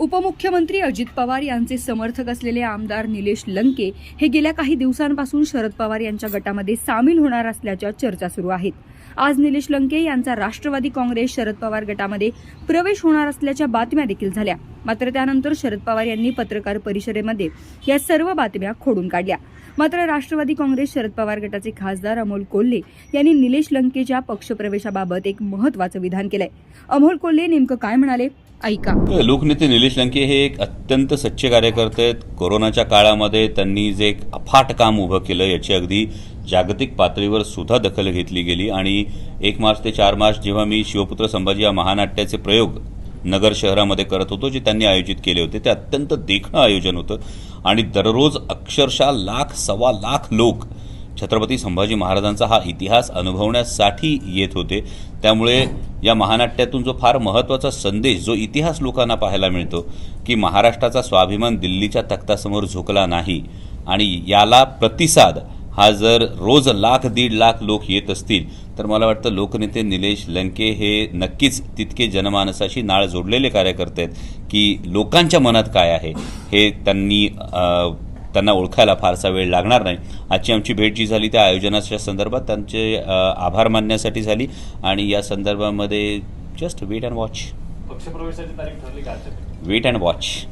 उपमुख्यमंत्री अजित पवार यांचे समर्थक असलेले आमदार निलेश लंके हे गेल्या काही दिवसांपासून शरद पवार यांच्या गटामध्ये सामील होणार असल्याच्या चर्चा सुरू आहेत. आज निलेश लंके यांचा राष्ट्रवादी काँग्रेस शरद पवार गटामध्ये प्रवेश होणार असल्याच्या बातम्या देखील झाल्या. मात्र त्यानंतर शरद पवार यांनी पत्रकार परिषदेमध्ये या सर्व बातम्या खोडून काढल्या. मात्र राष्ट्रवादी काँग्रेस शरद पवार गटाचे खासदार अमोल कोल्हे यांनी निलेश लंकेच्या पक्षप्रवेशाबाबत एक महत्वाचं विधान केलंय. अमोल कोल्हे नेमकं काय म्हणाले? ऐका. लोकनेते निलेश लंके हे एक अत्यंत सच्चे कार्यकर्ते आहेत. कोरोनाच्या काळामध्ये त्यांनी जे एक अफाट काम उभं केलं याची अगदी जागतिक पातळीवर सुद्धा दखल घेतली गेली. आणि एक मार्च ते चार मार्च जेव्हा मी शिवपुत्र संभाजी या महानाट्याचे प्रयोग नगर शहरामध्ये करत होतो जे त्यांनी आयोजित केले होते ते अत्यंत देखणं आयोजन होतं. आणि दररोज अक्षरशः लाख सव्वा लाख लोक छत्रपती संभाजी महाराजांचा हा इतिहास अनुभवण्यासाठी येत होते. त्यामुळे या महानाट्यातून जो फार महत्त्वाचा संदेश जो इतिहास लोकांना पाहायला मिळतो की महाराष्ट्राचा स्वाभिमान दिल्लीच्या तख्तासमोर झुकला नाही आणि याला प्रतिसाद हा जर रोज लाख दीड लाख लोक येत असतील तर मला वाटतं लोकनेते निलेश लंके हे नक्कीच तितके जनमानसाशी नाळ जोडलेले कार्यकर्ते आहेत की लोकांच्या मनात काय आहे हे त्यांनी त्यांना ओळखायला फारसा वेळ लागणार नाही. आजची आमची भेट जी झाली त्या आयोजनाच्या संदर्भात त्यांचे आभार मानण्यासाठी झाली आणि या संदर्भामध्ये just wait and watch wait and watch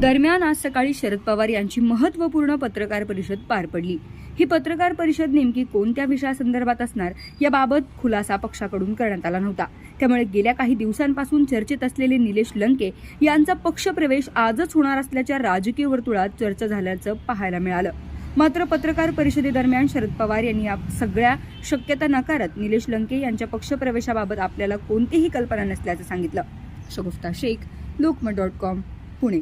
दरम्यान आज सकाळी शरद पवार यांची महत्त्वपूर्ण पत्रकार परिषद पार पडली. ही पत्रकार परिषद नेमकी कोणत्या विषयासंदर्भात असणार याबाबत खुलासा पक्षाकडून करण्यात आला नव्हता. त्यामुळे गेल्या काही दिवसांपासून चर्चेत असलेले निलेश लंके यांचा पक्षप्रवेश आजच होणार असल्याच्या राजकीय वर्तुळात चर्चा झाल्याचं पाहायला मिळालं. मात्र पत्रकार परिषदेदरम्यान शरद पवार यांनी या सगळ्या शक्यता नाकारत निलेश लंके यांच्या पक्षप्रवेशाबाबत आपल्याला कोणतीही कल्पना नसल्याचं सांगितलं. Shagufta Shaikh Lokmat dot com Pune.